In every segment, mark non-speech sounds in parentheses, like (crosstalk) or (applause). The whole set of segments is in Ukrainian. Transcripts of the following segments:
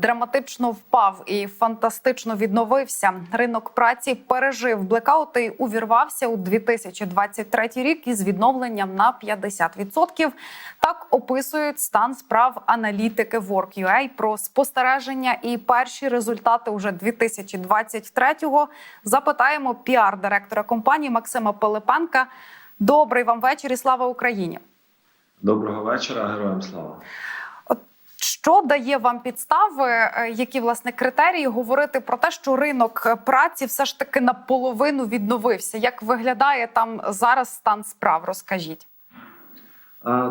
драматично впав і фантастично відновився. Ринок праці пережив блекаути і увірвався у 2023 рік із відновленням на 50%. Так описують стан справ аналітики Work.ua про спостереження і перші результати уже 2023-го. Запитаємо піар-директора компанії Максима Пилипенка. Добрий вам вечір і слава Україні! Доброго вечора, героям слава. Що дає вам підстави, е, які власне критерії говорити про те, що ринок е, праці все ж таки наполовину відновився? Як виглядає там зараз стан справ? Розкажіть.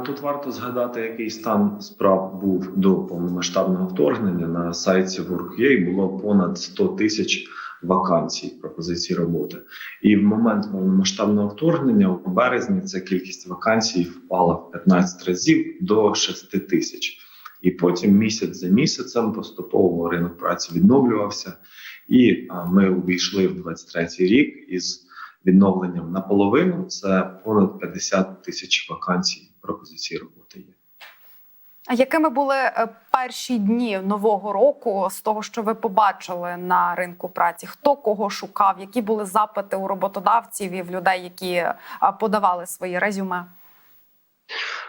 Тут варто згадати, який стан справ був до повномасштабного вторгнення. На сайті Work.ua було понад 100 тисяч вакансій пропозицій роботи. І в момент повномасштабного вторгнення у березні ця кількість вакансій впала в 15 разів до 6 тисяч. І потім місяць за місяцем поступово ринок праці відновлювався, і ми увійшли в 23-й рік із відновленням наполовину. Це понад 50 тисяч вакансій пропозицій роботи є. А якими були е, перші дні нового року з того, що ви побачили на ринку праці? Хто кого шукав? Які були запити у роботодавців і в людей, які е, подавали свої резюме?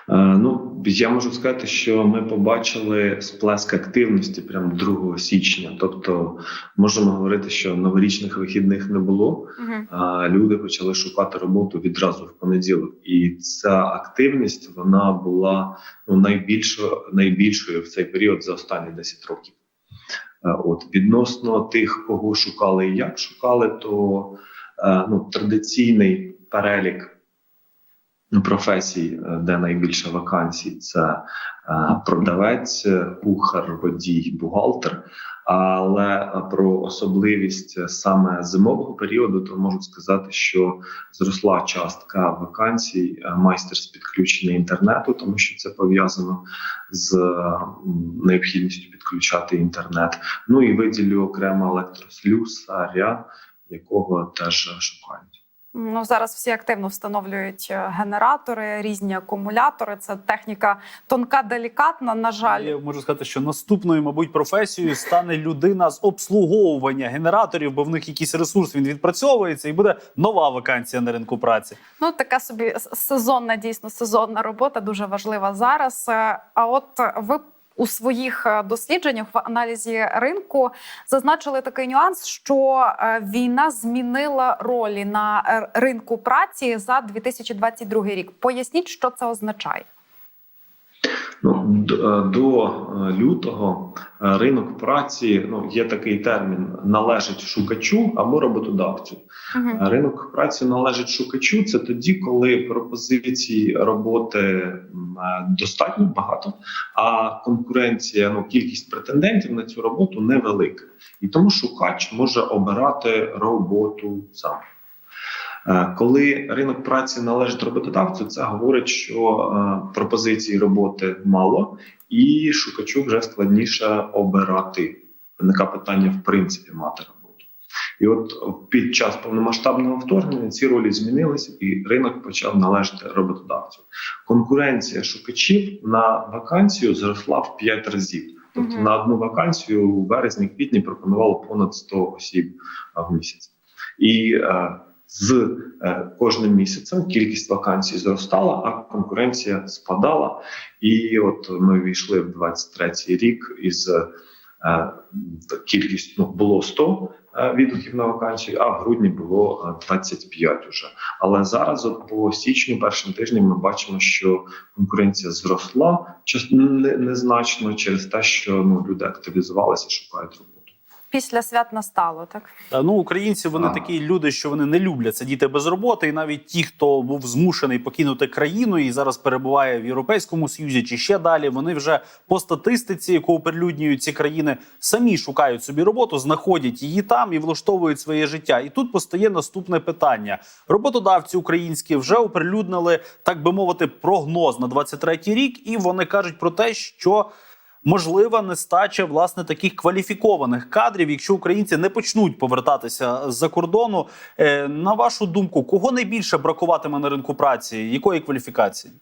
Е, Ну, я можу сказати, що ми побачили сплеск активності прямо 2 січня. Тобто, можемо говорити, що новорічних вихідних не було. А Люди почали шукати роботу відразу в понеділок, і ця активність вона була ну найбільшою найбільшою в цей період за останні 10 років. Е, От відносно тих, кого шукали і як шукали, то е, ну традиційний перелік професій, е, де найбільше вакансій, це е, продавець, кухар, водій, бухгалтер. Але е, про особливість саме зимового періоду, то можу сказати, що зросла частка вакансій е, майстер з підключення інтернету, тому що це пов'язано з необхідністю підключати інтернет. Ну і виділю окремо електрослюсаря, якого теж шукають. Ну зараз всі активно встановлюють е, генератори, різні акумулятори. Це техніка тонка, делікатна. На жаль, Я можу сказати, що наступною, мабуть, професією стане людина з обслуговування генераторів, бо в них якийсь ресурс він відпрацьовується, і буде нова вакансія на ринку праці. ну така собі сезонна, дійсно сезонна робота, дуже важлива зараз. Е, А от ви у своїх е, дослідженнях в аналізі ринку зазначили такий нюанс, що е, війна змінила ролі на е, ринку праці за 2022 рік. Поясніть, що це означає. Ну е, до е, лютого е, ринок праці ну є такий термін належить шукачу або роботодавцю. Е, Ринок праці належить шукачу. Це тоді, коли пропозицій роботи достатньо багато, а конкуренція, ну кількість претендентів на цю роботу невелика, і тому шукач може обирати роботу сам. Е, Коли ринок праці належить роботодавцю, це говорить, що е, пропозицій роботи мало, і шукачу вже складніше обирати. Виникає питання в принципі мати роботу. І от під час повномасштабного вторгнення ці ролі змінилися, і ринок почав належати роботодавцю. Конкуренція шукачів на вакансію зросла в 5 разів. Тобто Мгм. на одну вакансію у березні-квітні пропонувало понад 100 осіб в місяць. І е, з е, кожним місяцем кількість вакансій зростала, а конкуренція спадала. І от ми війшли в 23-й рік із е, кількістю ну, було 100 е, відгуків на вакансію, а в грудні було е, 25 уже. Але зараз, от по січню, першим тижнем, ми бачимо, що конкуренція зросла незначно через те, що ну люди активізувалися, шукають роботу. Після свят настало так. Ну, українці вони Ага. такі люди, що вони не люблять сидіти без роботи. І навіть ті, хто був змушений покинути країну і зараз перебуває в Європейському Союзі чи ще далі, вони вже по статистиці, яку оприлюднюють ці країни, самі шукають собі роботу, знаходять її там і влаштовують своє життя. І тут постає наступне питання: роботодавці українські вже оприлюднили, так би мовити, прогноз на 23-й рік, і вони кажуть про те, що можлива нестача власне таких кваліфікованих кадрів, якщо українці не почнуть повертатися з-за кордону. Е, На вашу думку, кого найбільше бракуватиме на ринку праці? Якої кваліфікації?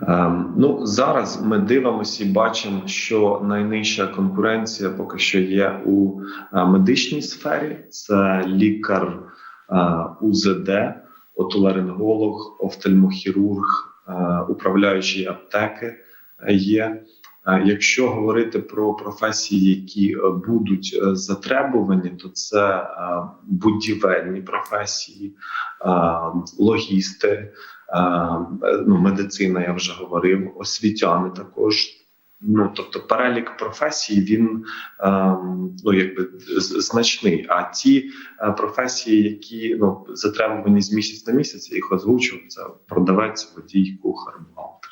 Ем, Ну зараз ми дивимося і бачимо, що найнижча конкуренція поки що є у е, медичній сфері. Це лікар е, УЗД, отоларинголог, офтальмохірург, управляючий аптеки є. Якщо говорити про професії, які е, будуть е, затребувані, то це е, будівельні професії, логісти, ну, медицина, я вже говорив, освітяни також. Ну тобто, перелік професій він ну якби значний. А ті професії, які ну затребувані з місяць на місяць, я їх озвучив. Це продавець, водій, кухар, бухгалтер.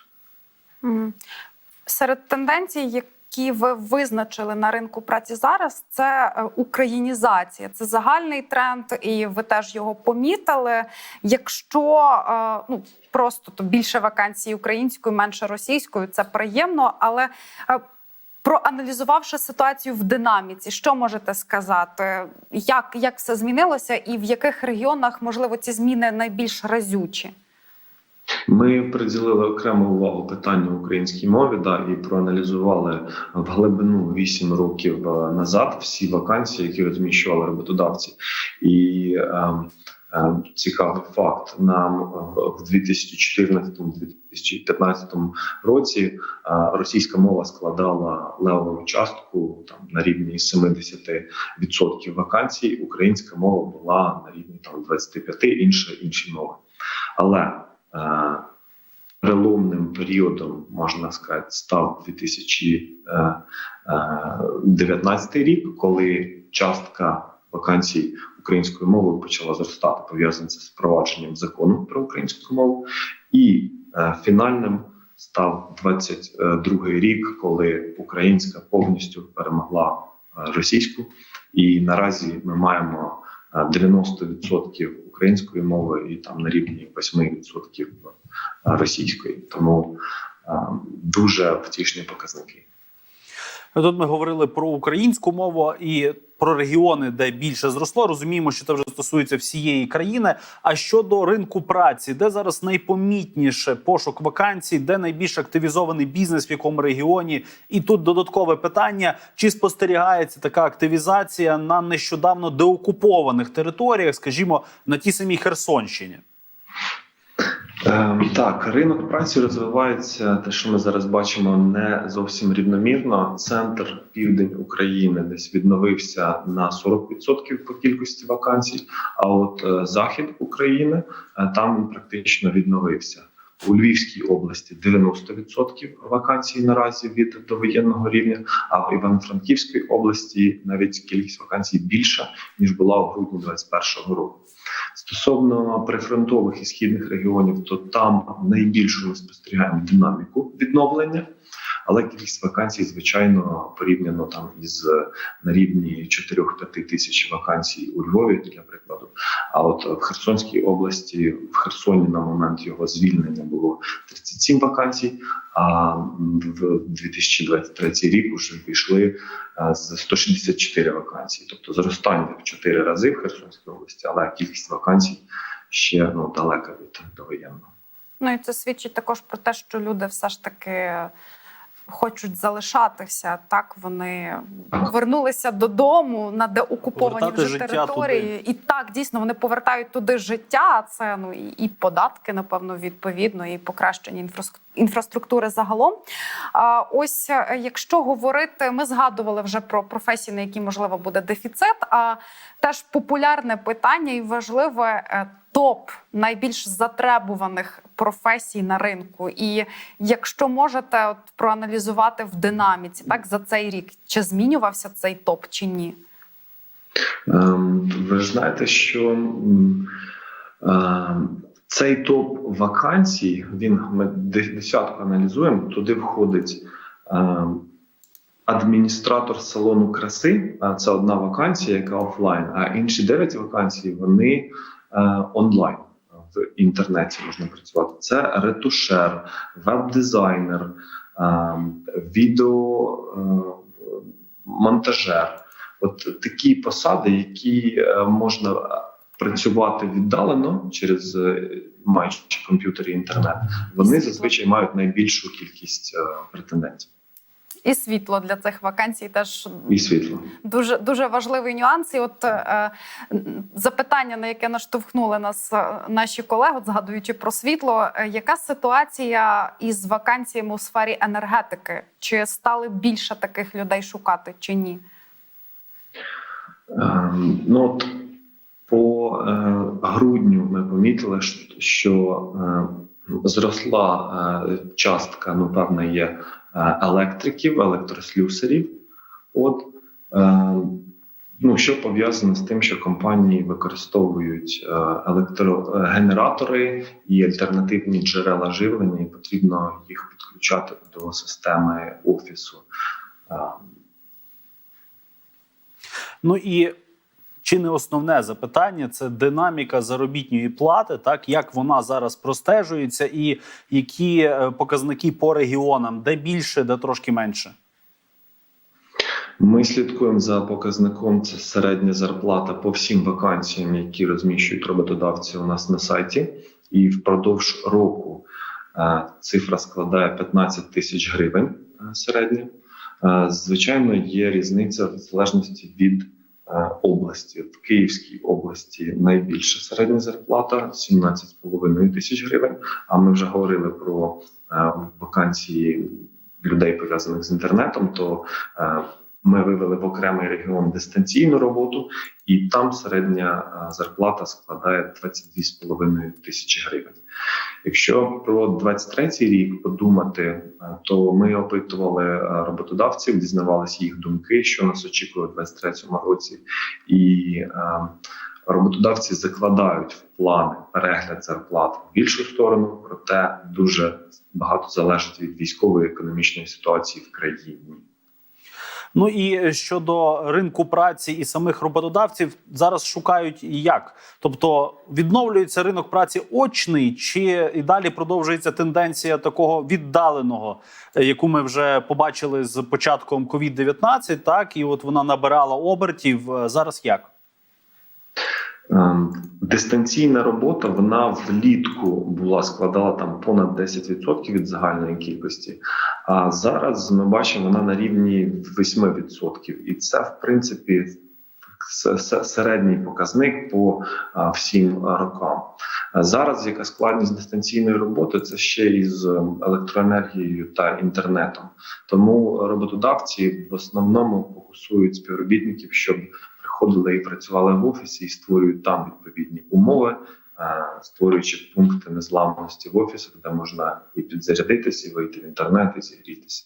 Серед тенденцій, які ви визначили на ринку праці зараз, це е, українізація. Це загальний тренд, і ви теж його помітили. Якщо е, ну просто то більше вакансій українською, менше російською, це приємно, але е, Проаналізувавши ситуацію в динаміці, що можете сказати? Як, як все змінилося, і в яких регіонах можливо ці зміни найбільш разючі? Ми приділили окрему увагу питанню українській мові, да, і проаналізували в глибину 8 років е, назад всі вакансії, які розміщували роботодавці. І е, е, цікавий факт: нам е, в 2014-2015 році е, російська мова складала левову частку там на рівні 70% вакансій. Українська мова була на рівні там 25% інші інші мови. Але переломним періодом, можна сказати, став 2019 рік, коли частка вакансій українською мовою почала зростати, пов'язано це з впровадженням закону про українську мову, і е, фінальним став 22 рік, коли українська повністю перемогла е, російську, і наразі ми маємо е, 90% української мови і там на рівні 8% російської. Тому дуже втішні показники. Тут ми говорили про українську мову і про регіони, де більше зросло. Розуміємо, що це вже стосується всієї країни. А щодо ринку праці, де зараз найпомітніше пошук вакансій, де найбільш активізований бізнес, в якому регіоні, і тут додаткове питання: чи спостерігається така активізація на нещодавно деокупованих територіях, скажімо, на тій самій Херсонщині? Ем, Так, ринок праці розвивається. Те, що ми зараз бачимо, не зовсім рівномірно. Центр південь України десь відновився на 40% по кількості вакансій. А от е, захід України е, там він практично відновився. У Львівській області 90% вакансій наразі від довоєнного рівня. А в Івано-Франківській області навіть кількість вакансій більша ніж була у грудні 2021 року. Стосовно прифронтових і східних регіонів, то там найбільше ми спостерігаємо динаміку відновлення, але кількість вакансій, звичайно, порівняно там із е, на рівні 4-5 тисяч вакансій у Львові, для прикладу. А от в Херсонській області, в Херсоні на момент його звільнення було 37 вакансій. А в 2023 рік вже вийшли е, з 164 вакансії, тобто зростання в 4 рази в Херсонській області, але кількість вакансій ще ну далека від довоєнного. Ну і це свідчить також про те, що люди все ж таки хочуть залишатися. Так вони повернулися додому на деокуповані Повертати вже території, і так дійсно вони повертають туди життя. Це ну і, і податки, напевно, відповідно, і покращення інфраструк- інфраструктури загалом. А ось е, якщо говорити, ми згадували вже про професії, на які можливо буде дефіцит. А теж популярне питання і важливе е, топ найбільш затребуваних професій на ринку. І якщо можете от проаналізувати в динаміці, так за цей рік, чи змінювався цей топ чи ні? Ем, Ви ж знаєте, що ем, цей топ вакансій, він ми десятку аналізуємо. Туди входить ем, адміністратор салону краси. Це одна вакансія, яка офлайн. А інші дев'ять вакансій вони онлайн. В інтернеті можна працювати. Це ретушер, веб-дизайнер, ем, відеомонтажер. От такі посади, які е, можна працювати віддалено через е, маючи комп'ютер і інтернет, вони зазвичай мають найбільшу кількість е, претендентів І світло для цих вакансій теж і світло. дуже дуже важливий нюанс. І от е, запитання, на яке наштовхнули нас е, наші колеги, от згадуючи про світло, е, яка ситуація із вакансіями у сфері енергетики? Чи стали більше таких людей шукати, чи ні? Ем, Ну от по е, грудню ми помітили, що- е, зросла е, частка, ну певна є е, електриків, електрослюсарів. От е, ну що пов'язано з тим, що компанії використовують е, електрогенератори і альтернативні джерела живлення, і потрібно їх підключати до системи офісу. Е, Ну і чи не основне запитання це динаміка заробітної плати, так як вона зараз простежується, і які е, показники по регіонам, де більше, де трошки менше. Ми слідкуємо за показником. Це середня зарплата по всім вакансіям, які розміщують роботодавці у нас на сайті. І впродовж року е, цифра складає 15 тисяч гривень е, середня. Звичайно, є різниця в залежності від області. В Київській області найбільша середня зарплата 17,5 тисяч гривень. А ми вже говорили про е, вакансії людей пов'язаних з інтернетом. То е, ми вивели в окремий регіон дистанційну роботу, і там середня е, зарплата складає 22,5 тисячі гривень. Якщо про 23 рік подумати, е, то ми опитували е, роботодавців, дізнавалися їх думки, що нас очікує у 23 році, і роботодавці закладають в плани перегляд зарплат в більшу сторону, проте дуже багато залежить від військової економічної ситуації в країні. Ну і щодо ринку праці і самих роботодавців зараз шукають як, тобто відновлюється ринок праці очний, чи і далі продовжується тенденція такого віддаленого, е, яку ми вже побачили з початком COVID-19, так і от вона набирала обертів. Е, Зараз як? Ем, Дистанційна робота вона влітку була складала там понад 10% від загальної кількості. А зараз ми бачимо вона на рівні 8%. І це в принципі середній показник по всім рокам. Зараз яка складність дистанційної роботи це ще із електроенергією та інтернетом. Тому роботодавці в основному фокусують співробітників, щоб приходили і працювали в офісі і створюють там відповідні умови, е, створюючи пункти незламності в офісах, де можна і підзарядитися, і вийти в інтернет, і зігрітися.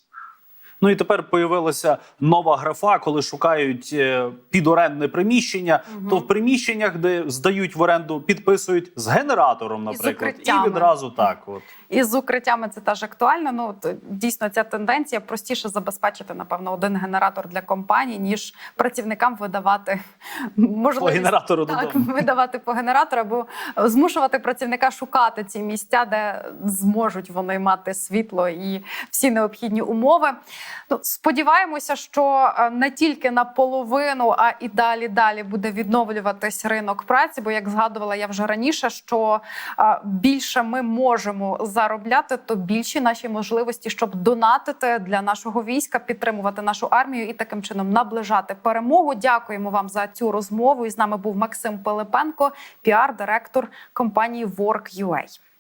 Ну і тепер появилася нова графа, коли шукають е, підорендне приміщення. Мгм. То в приміщеннях, де здають в оренду, підписують з генератором, І з наприклад, і, відразу так. От І з укриттями це теж актуально. Ну дійсно, ця тенденція простіше забезпечити, напевно, один генератор для компанії, ніж працівникам видавати (laughs) по генератору так, додому. (laughs) видавати по генератору, або змушувати працівника шукати ці місця, де зможуть вони мати світло і всі необхідні умови. Ну, сподіваємося, що е, не тільки наполовину, а і далі далі буде відновлюватись ринок праці. Бо як згадувала я вже раніше, що е, більше ми можемо заробляти, то більші наші можливості, щоб донатити для нашого війська, підтримувати нашу армію і таким чином наближати перемогу. Дякуємо вам за цю розмову. І з нами був Максим Пилипенко, піар-директор компанії Work.ua.